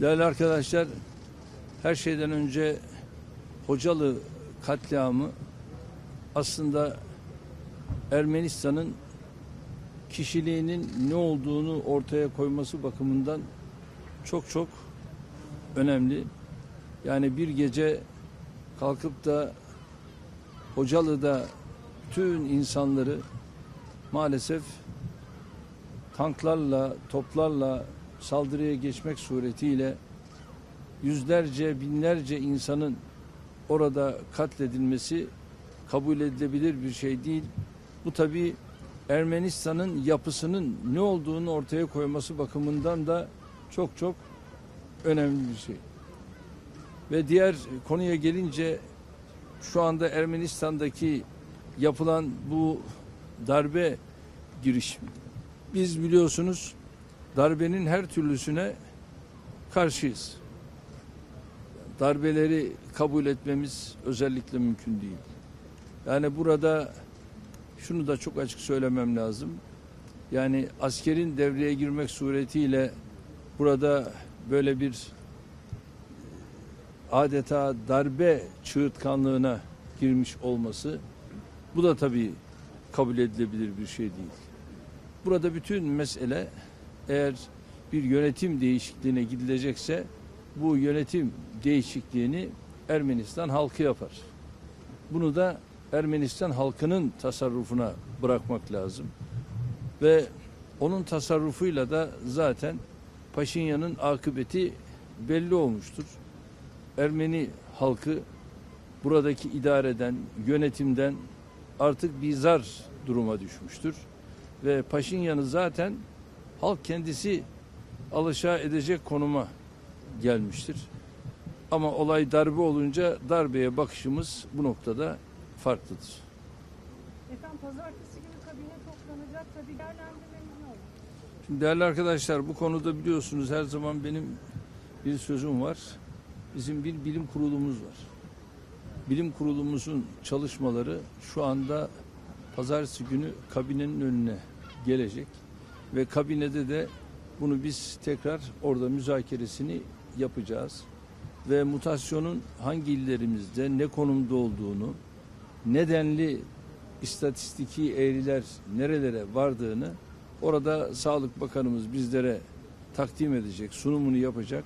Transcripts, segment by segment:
Değerli arkadaşlar, her şeyden önce Hocalı katliamı aslında Ermenistan'ın kişiliğinin ne olduğunu ortaya koyması bakımından çok çok önemli. Yani bir gece kalkıp da Hocalı'da bütün insanları maalesef tanklarla, toplarla saldırıya geçmek suretiyle yüzlerce, binlerce insanın orada katledilmesi kabul edilebilir bir şey değil. Bu tabii Ermenistan'ın yapısının ne olduğunu ortaya koyması bakımından da çok çok önemli bir şey. Ve diğer konuya gelince şu anda Ermenistan'daki yapılan bu darbe girişimi. Biz biliyorsunuz darbenin her türlüsüne karşıyız. Darbeleri kabul etmemiz özellikle mümkün değil. Yani burada şunu da çok açık söylemem lazım. Yani askerin devreye girmek suretiyle burada böyle bir adeta darbe çığırtkanlığına girmiş olması bu da tabii kabul edilebilir bir şey değil. Burada bütün mesele eğer bir yönetim değişikliğine gidilecekse bu yönetim değişikliğini Ermenistan halkı yapar. Bunu da Ermenistan halkının tasarrufuna bırakmak lazım. Ve onun tasarrufuyla da zaten Paşinyan'ın akıbeti belli olmuştur. Ermeni halkı buradaki idareden, yönetimden artık bizar duruma düşmüştür. Ve Paşinyan'ı zaten halk kendisi alışa edecek konuma gelmiştir. Ama olay darbe olunca darbeye bakışımız bu noktada farklıdır. Efendim pazartesi günü kabine toplanacak. Tabii değerlendirmeniz ne olur? Şimdi değerli arkadaşlar bu konuda biliyorsunuz her zaman benim bir sözüm var. Bizim bir bilim kurulumuz var. Bilim kurulumuzun çalışmaları şu anda pazartesi günü kabinenin önüne gelecek ve kabinede de bunu biz tekrar orada müzakeresini yapacağız ve mutasyonun hangi illerimizde ne konumda olduğunu, nedenli istatistiki eğriler nerelere vardığını orada Sağlık Bakanımız bizlere takdim edecek, sunumunu yapacak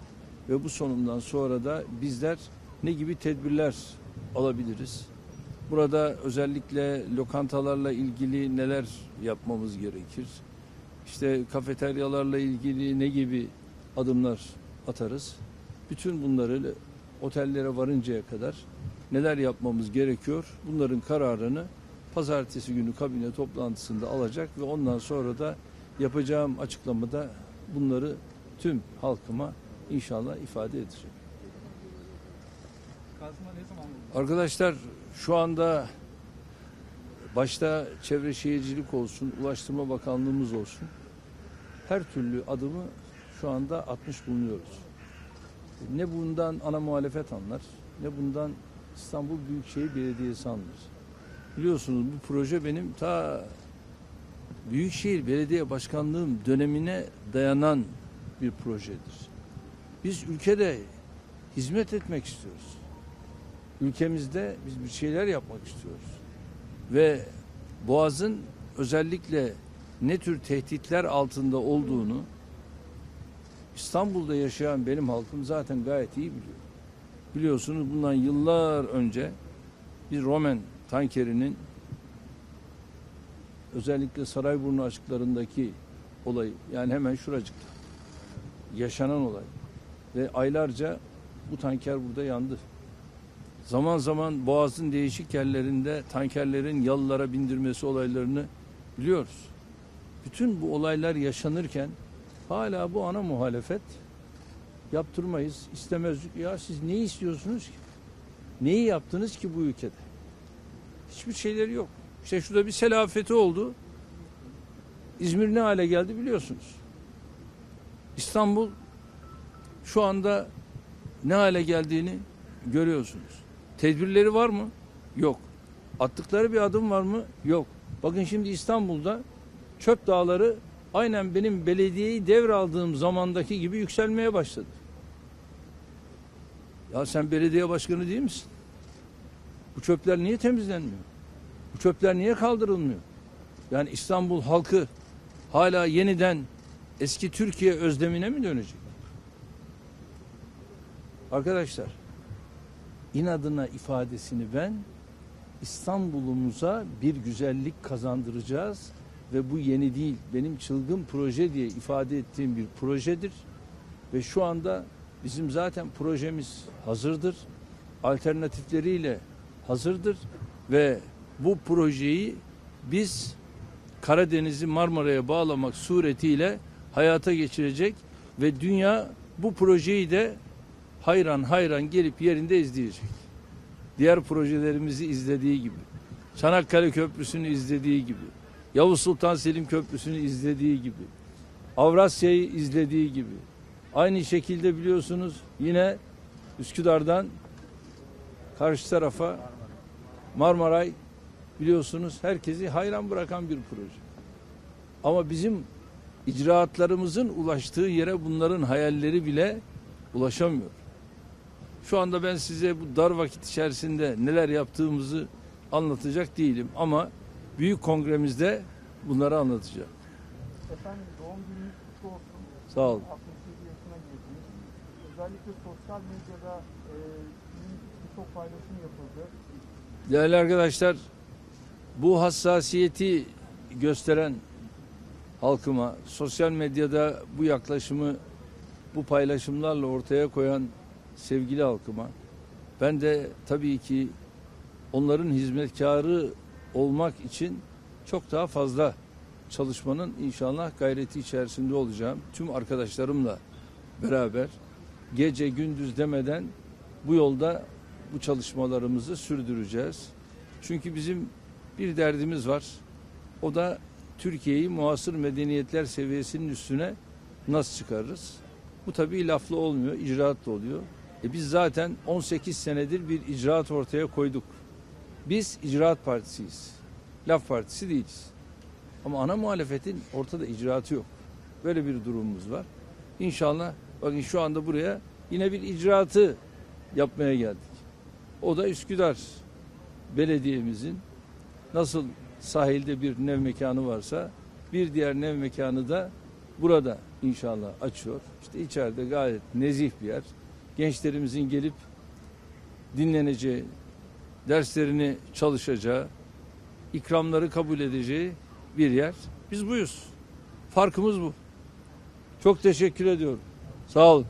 ve bu sonundan sonra da bizler ne gibi tedbirler alabiliriz? Burada özellikle lokantalarla ilgili neler yapmamız gerekir? İşte kafeteryalarla ilgili ne gibi adımlar atarız? Bütün bunları otellere varıncaya kadar neler yapmamız gerekiyor? Bunların kararını pazartesi günü kabine toplantısında alacak ve ondan sonra da yapacağım açıklamada bunları tüm halkıma inşallah ifade edeceğim. Kazma ne zaman olur? Arkadaşlar şu anda başta Çevre Şehircilik olsun, Ulaştırma Bakanlığımız olsun her türlü adımı şu anda atmış bulunuyoruz. Ne bundan ana muhalefet anlar, ne bundan İstanbul Büyükşehir Belediyesi anlar. Biliyorsunuz bu proje benim ta Büyükşehir Belediye Başkanlığım dönemine dayanan bir projedir. Biz ülkede hizmet etmek istiyoruz ülkemizde biz bir şeyler yapmak istiyoruz. Ve Boğaz'ın özellikle ne tür tehditler altında olduğunu İstanbul'da yaşayan benim halkım zaten gayet iyi biliyor. Biliyorsunuz bundan yıllar önce bir Roman tankerinin özellikle Sarayburnu açıklarındaki olay yani hemen şuracıkta yaşanan olay ve aylarca bu tanker burada yandı. Zaman zaman Boğaz'ın değişik yerlerinde tankerlerin yalılara bindirmesi olaylarını biliyoruz. Bütün bu olaylar yaşanırken hala bu ana muhalefet yaptırmayız, istemezdik. Ya siz ne istiyorsunuz ki? Neyi yaptınız ki bu ülkede? Hiçbir şeyleri yok. İşte şurada bir sel afeti oldu. İzmir ne hale geldi biliyorsunuz. İstanbul şu anda ne hale geldiğini görüyorsunuz. Tedbirleri var mı? Yok. Attıkları bir adım var mı? Yok. Bakın şimdi İstanbul'da çöp dağları aynen benim belediyeyi devraldığım zamandaki gibi yükselmeye başladı. Ya sen belediye başkanı değil misin? Bu çöpler niye temizlenmiyor? Bu çöpler niye kaldırılmıyor? Yani İstanbul halkı hala yeniden eski Türkiye özlemine mi dönecek? Arkadaşlar inadına ifadesini ben İstanbul'umuza bir güzellik kazandıracağız ve bu yeni değil benim çılgın proje diye ifade ettiğim bir projedir. Ve şu anda bizim zaten projemiz hazırdır alternatifleriyle hazırdır ve bu projeyi biz Karadeniz'i Marmara'ya bağlamak suretiyle hayata geçirecek ve dünya bu projeyi de hayran hayran gelip yerinde izleyecek. Diğer projelerimizi izlediği gibi, Çanakkale Köprüsü'nü izlediği gibi, Yavuz Sultan Selim Köprüsü'nü izlediği gibi, Avrasya'yı izlediği gibi. Aynı şekilde biliyorsunuz yine Üsküdar'dan karşı tarafa Marmaray biliyorsunuz herkesi hayran bırakan bir proje. Ama bizim icraatlarımızın ulaştığı yere bunların hayalleri bile ulaşamıyor. Şu anda ben size bu dar vakit içerisinde neler yaptığımızı anlatacak değilim ama büyük kongremizde bunları anlatacağım. Efendim doğum gününüz kutlu olsun. Sağ olun. 67 yaşına girdiniz. Özellikle sosyal medyada e, birçok paylaşım yapıldı. Değerli arkadaşlar, bu hassasiyeti gösteren halkıma, sosyal medyada bu yaklaşımı, bu paylaşımlarla ortaya koyan sevgili halkıma, ben de tabii ki onların hizmetkarı olmak için çok daha fazla çalışmanın inşallah gayreti içerisinde olacağım. Tüm arkadaşlarımla beraber gece gündüz demeden bu yolda bu çalışmalarımızı sürdüreceğiz. Çünkü bizim bir derdimiz var. O da Türkiye'yi muasır medeniyetler seviyesinin üstüne nasıl çıkarırız? Bu tabii laflı olmuyor, icraatla oluyor. E biz zaten 18 senedir bir icraat ortaya koyduk. Biz icraat partisiyiz. Laf partisi değiliz. Ama ana muhalefetin ortada icraatı yok. Böyle bir durumumuz var. İnşallah bakın şu anda buraya yine bir icraatı yapmaya geldik. O da Üsküdar Belediye'mizin nasıl sahilde bir nev mekanı varsa bir diğer nev mekanı da burada inşallah açıyor. İşte içeride gayet nezih bir yer. Gençlerimizin gelip dinleneceği, derslerini çalışacağı, ikramları kabul edeceği bir yer. Biz buyuz. Farkımız bu. Çok teşekkür ediyorum. Sağ olun.